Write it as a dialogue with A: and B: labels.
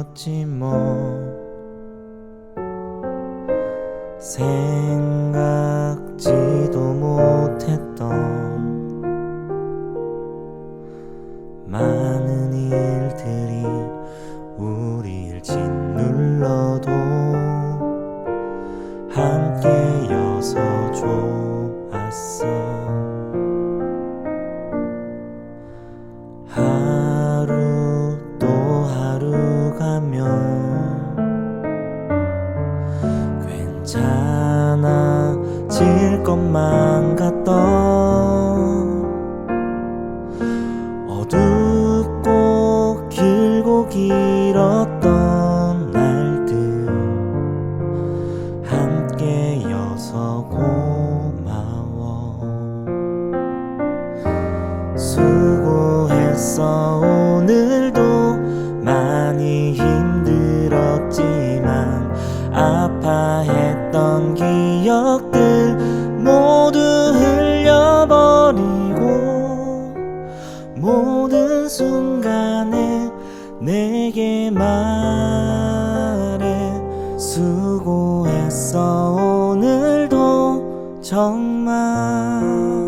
A: 있었지 뭐. 생각지도 못했던 많은 일들이 우릴 짓눌러도 함께여서 좋았어. 괜찮아질 것만 같던 어둡고 길고 길었던 날들. 함께여서 고마워. 수고했어 기억들 모두 흘려버리고 모든 순간에 내게 말해 수고했어. 오늘도 정말